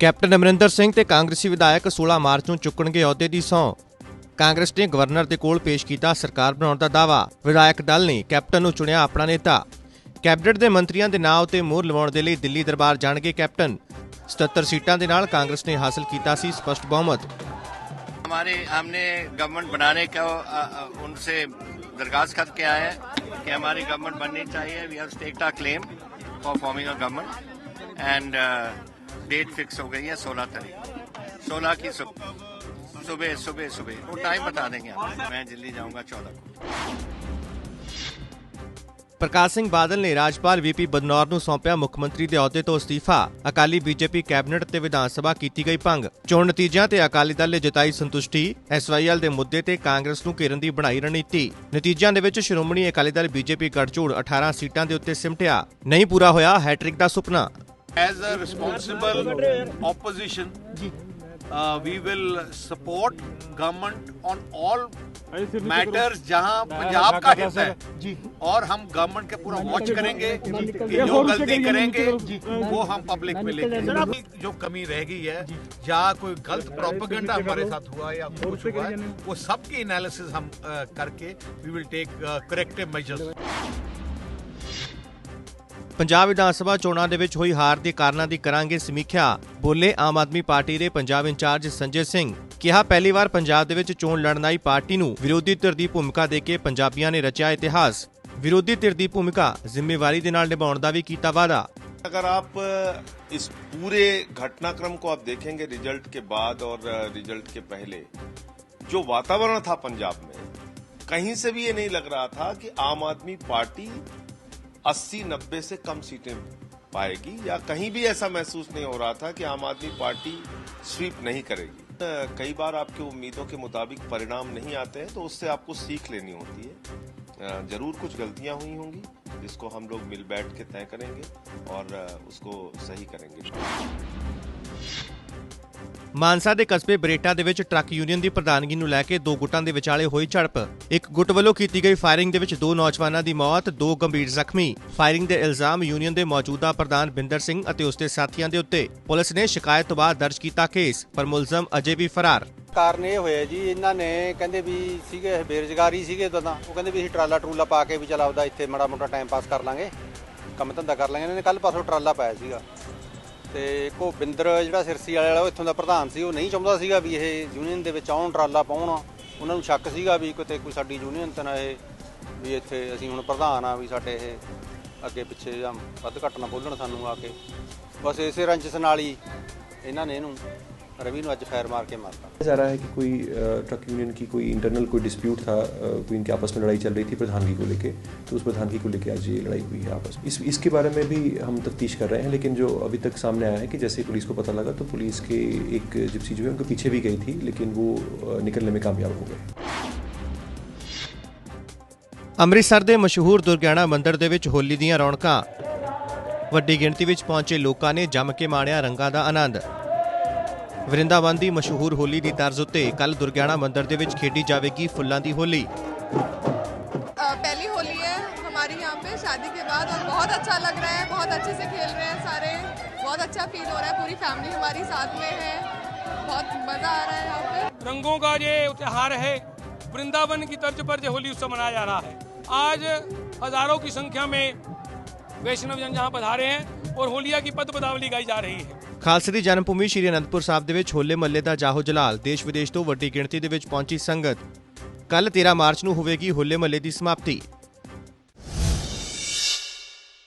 Captain Amarinder Singh ਤੇ ਕਾਂਗਰਸੀ ਵਿਧਾਇਕ 16 ਮਾਰਚ ਨੂੰ ਚੁੱਕਣਗੇ ਅਹੁਦੇ ਦੀ ਸਹੁੰ ਕਾਂਗਰਸ ਨੇ ਗਵਰਨਰ ਦੇ ਕੋਲ ਪੇਸ਼ ਕੀਤਾ ਸਰਕਾਰ ਬਣਾਉਣ ਦਾ ਦਾਅਵਾ ਵਿਧਾਇਕ ਦਲ ਨੇ ਕੈਪਟਨ ਨੂੰ ਚੁਣਿਆ ਆਪਣਾ ਨੇਤਾ ਕੈਬਨਿਟ ਦੇ ਮੰਤਰੀਆਂ ਦੇ ਨਾਂ ਉਤੇ ਮੋਹਰ ਲਵਾਉਣ ਦੇ ਲਈ ਦਿੱਲੀ ਦਰਬਾਰ ਜਾਣਗੇ ਕੈਪਟਨ 77 ਸੀਟਾਂ ਦੇ ਨਾਲ ਕਾਂਗਰਸ ਨੇ ਹਾਸਲ ਕੀਤਾ ਸੀ ਸਪਸ਼ਟ ਬਹੁਮਤ हमारे हमने गवर्नमेंट बनाने का अ, अ, उनसे दरखास्त कर के आए हैं कि हमारी गवर्नमेंट बननी चाहिए we have staked our claim for forming a government and date fix हो गई है 16 तारीख 16 की सुबह सुबह सुबह सुबह वो टाइम बता देंगे आप मैं दिल्ली जाऊंगा 14 को ਪ੍ਰਕਾਸ਼ ਸਿੰਘ ਬਾਦਲ ਨੇ ਰਾਜਪਾਲ ਵੀਪੀ ਬਦਨੌਰ ਨੂੰ ਸੌਂਪਿਆ ਮੁੱਖ ਮੰਤਰੀ ਦੇ ਅਹੁਦੇ ਤੋਂ ਅਸਤੀਫਾ ਅਕਾਲੀ ਬੀਜੇਪੀ ਕੈਬਨਿਟ ਤੇ ਵਿਧਾਨ ਸਭਾ ਕੀਤੀ ਗਈ ਭੰਗ ਚੋਣ ਨਤੀਜਿਆਂ ਤੇ ਅਕਾਲੀ ਦਲ ਨੇ ਜਤਾਈ ਸੰਤੁਸ਼ਟੀ ਐਸਵਾਈਐਲ ਦੇ ਮੁੱਦੇ ਤੇ ਕਾਂਗਰਸ ਨੂੰ ਘੇਰਨ ਦੀ ਬਣਾਈ ਰਣਨੀਤੀ ਨਤੀਜਿਆਂ ਦੇ ਵਿੱਚ ਸ਼੍ਰੋਮਣੀ ਅਕਾਲੀ ਦਲ ਬੀਜੇਪੀ ਗੱਠਜੋੜ 18 ਸੀਟਾਂ ਦੇ ਉੱਤੇ ਸਿਮਟਿਆ ਨਹੀਂ ਪੂਰਾ ਹੋਇਆ ਹੈਟ੍ਰਿਕ ਦਾ ਸੁਪਨਾ As a responsible opposition, uh, we will support government on all matters जहाँ पंजाब का हित है। और हम गवर्नमेंट के पूरा वॉच करेंगे कि जो गलती करेंगे वो हम पब्लिक में जाएँगे। जो कमी रह गई है या कोई गलत प्रोपेगेंडा हमारे साथ हुआ या कुछ हुआ है वो सबकी एनालिसिस हम uh, करके we will take corrective measures Punjab Vidhan Sabha ਚੋਣਾਂ ਦੇ ਵਿੱਚ ਹੋਈ ਹਾਰ ਦੇ ਕਾਰਨਾਂ ਦੀ ਕਰਾਂਗੇ ਸਮੀਖਿਆ ਬੋਲੇ ਆਮ ਆਦਮੀ ਪਾਰਟੀ ਦੇ ਪੰਜਾਬ ਇੰਚਾਰਜ ਸੰਜੇ ਸਿੰਘ ਕਿਹਾ ਪਹਿਲੀ ਵਾਰ ਪੰਜਾਬ ਦੇ ਵਿੱਚ ਚੋਣ ਲੜਨ ਆਈ ਪਾਰਟੀ ਨੂੰ ਵਿਰੋਧੀ ਧਿਰ ਦੀ ਭੂਮਿਕਾ ਦੇ ਕੇ ਪੰਜਾਬੀਆਂ ਨੇ ਰਚਿਆ ਇਤਿਹਾਸ ਵਿਰੋਧੀ ਧਿਰ ਦੀ ਭੂਮਿਕਾ ਜ਼ਿੰਮੇਵਾਰੀ ਦੇ ਨਾਲ ਨਿਭਾਉਣ ਦਾ ਵੀ ਕੀਤਾ ਵਾਅਦਾ अगर आप अ, इस पूरे घटनाक्रम को आप देखेंगे रिजल्ट के बाद और अ, रिजल्ट के पहले जो वातावरण था पंजाब में कहीं से भी ये नहीं लग रहा था कि आम आदमी पार्टी 80-90 से कम सीटें पाएगी या कहीं भी ऐसा महसूस नहीं हो रहा था कि आम आदमी पार्टी स्वीप नहीं करेगी। कई बार आपकी उम्मीदों के मुताबिक परिणाम नहीं आते हैं तो उससे आपको सीख लेनी होती है। ज़रूर कुछ गलतियाँ हुई होंगी, जिसको हम लोग मिल बैठ के तय करेंगे और उसको सही करेंगे। ਮਾਨਸਾ ਦੇ ਕਸਬੇ ਬਰੇਟਾ ਦੇ ਵਿੱਚ ਟਰੱਕ ਯੂਨੀਅਨ ਦੀ ਪ੍ਰਧਾਨਗੀ ਨੂੰ ਲੈ ਕੇ ਦੋ ਗੁੱਟਾਂ ਦੇ ਵਿਚਾਲੇ ਹੋਈ ਝੜਪ। ਇੱਕ ਗੁੱਟ ਵੱਲੋਂ ਕੀਤੀ ਗਈ ਫਾਇਰਿੰਗ ਦੇ ਵਿੱਚ ਦੋ ਨੌਜਵਾਨਾਂ ਦੀ ਮੌਤ, ਦੋ ਗੰਭੀਰ ਜ਼ਖਮੀ। ਫਾਇਰਿੰਗ ਦੇ ਇਲਜ਼ਾਮ ਯੂਨੀਅਨ ਦੇ ਮੌਜੂਦਾ ਪ੍ਰਧਾਨ ਬਿੰਦਰ ਸਿੰਘ ਅਤੇ ਉਸਦੇ ਸਾਥੀਆਂ ਦੇ ਉੱਤੇ ਪੁਲਿਸ ਨੇ ਸ਼ਿਕਾਇਤ ਤੋਂ ਬਾਅਦ ਦਰਜ ਕੀਤਾ ਕੇਸ, ਪਰ ਮੁਲਜ਼ਮ ਅਜੇ ਵੀ ਫਰਾਰ। ਕਾਰਨ ਇਹ ਹੋਇਆ ਜੀ, ਇਹਨਾਂ ਨੇ ਕਹਿੰਦੇ ਵੀ ਸੀਗੇ, ਬੇਰੁਜ਼ਗਾਰੀ ਸੀਗੇ ਤਾਂ। ਉਹ ਕਹਿੰਦੇ ਵੀ ਅਸੀਂ ਟਰਾਲਾ ਟਰੂਲਾ ਪਾ ਕੇ ਵੀ ਚਲ ਇੱਥੇ ਮਾੜਾ ਮੋਟਾ ਟਾਈਮ ਪਾਸ ਕਰ ਲਾਂਗੇ। ਕੰਮ ਧੰਦਾ ਕਰ ਲਾਂਗੇ। ਇਹਨਾਂ ਨੇ ਕੱਲ ਪਾਸੋਂ ਟਰਾਲਾ ਪਾਇਆ ਸੀਗਾ। ਤੇ ਕੋ ਜਿਹੜਾ ਸਿਰਸੀ ਵਾਲੇ ਵਾਲਾ, ਉਹ ਇੱਥੋਂ ਦਾ ਪ੍ਰਧਾਨ ਸੀ, ਉਹ ਨਹੀਂ ਚਾਹੁੰਦਾ ਸੀਗਾ ਵੀ ਇਹ ਯੂਨੀਅਨ ਦੇ ਵਿੱਚ ਆਉਣ, ਟਰਾਲਾ ਪਾਉਣ। ਉਹਨਾਂ ਨੂੰ ਸ਼ੱਕ ਸੀਗਾ ਵੀ ਕਿਤੇ ਕੋਈ ਸਾਡੀ ਯੂਨੀਅਨ ਤਾਂ ਨਾ ਇਹ, ਵੀ ਇੱਥੇ ਅਸੀਂ ਹੁਣ ਪ੍ਰਧਾਨ ਆ, ਵੀ ਸਾਡੇ ਇਹ ਅੱਗੇ ਪਿੱਛੇ ਜਾਂ ਵੱਧ ਘੱਟ ਨਾ ਬੋਲਣ ਸਾਨੂੰ ਆ ਕੇ। ਬਸ ਇਸੇ ਰੰਜਿਸ਼ ਨਾਲ ਹੀ ਇਹਨਾਂ ਨੇ ਇਹਨੂੰ ਰਵੀ ਨੂੰ ਅੱਜ ਫਾਇਰ ਮਾਰ ਕੇ ਮਾਰਤਾ जा रहा है कि कोई अ, ट्रक यूनियन की कोई इंटरनल कोई डिस्प्यूट था अ, कोई इनके आपस में लड़ाई चल रही थी प्रधानगी को लेके तो उस प्रधानगी को लेके आज ये लड़ाई हुई है आपस में इस इसके बारे में भी हम तफ्तीश कर रहे हैं लेकिन जो अभी तक सामने आया है कि जैसे ही पुलिस को पता लगा तो पुलिस के एक जिप्सी जो है उनके पीछे भी गई थी लेकिन वो अ, निकलने में कामयाब हो गए ਅੰਮ੍ਰਿਤਸਰ ਦੇ ਮਸ਼ਹੂਰ ਦੁਰਗਿਆਣਾ ਮੰਦਿਰ ਦੇ ਵਿੱਚ ਹੋਲੀ ਦੀਆਂ ਰੌਣਕਾਂ ਵੱਡੀ ਗਿਣਤੀ ਵਿੱਚ ਪਹੁੰਚੇ ਲੋਕਾਂ ਨੇ ਜੰਮ ਕੇ ਮਾਣਿਆ ਰੰਗਾਂ ਦਾ ਆਨੰਦ ਵਰਿੰਦਾਵਨ ਦੀ ਮਸ਼ਹੂਰ ਹੋਲੀ ਦੀ ਤਰਜ਼ ਉੱਤੇ ਕੱਲ ਦੁਰਗਿਆਣਾ ਮੰਦਿਰ ਦੇ ਵਿੱਚ ਖੇਡੀ ਜਾਵੇਗੀ ਫੁੱਲਾਂ ਦੀ ਹੋਲੀ अ, पहली होली है हमारी यहाँ पे शादी के बाद और बहुत अच्छा लग रहा है बहुत अच्छे से खेल रहे हैं सारे बहुत अच्छा फील हो रहा है पूरी फैमिली हमारी साथ में है बहुत मज़ा आ रहा है यहाँ पे रंगों का ये त्योहार है वृंदावन की तर्ज पर जो होली उत्सव मनाया जा रहा है आज हजारों की संख्या में वैष्णव जन जहाँ पधारे हैं और होलिया की पद पदावली गाई जा रही है ਖਾਲਸੇ ਦੀ ਜਨਮ ਭੂਮੀ ਸ਼੍ਰੀ ਅਨੰਦਪੁਰ ਸਾਹਿਬ ਦੇ ਵਿੱਚ ਹੋਲੇ ਮਹੱਲੇ ਦਾ ਜਾਹੋ ਜਲਾਲ ਦੇਸ਼ ਵਿਦੇਸ਼ ਤੋਂ ਵੱਡੀ ਗਿਣਤੀ ਦੇ ਵਿੱਚ ਪਹੁੰਚੀ ਸੰਗਤ। ਕੱਲ 13 ਮਾਰਚ ਨੂੰ ਹੋਵੇਗੀ ਹੋਲੇ ਮਹੱਲੇ ਦੀ ਸਮਾਪਤੀ।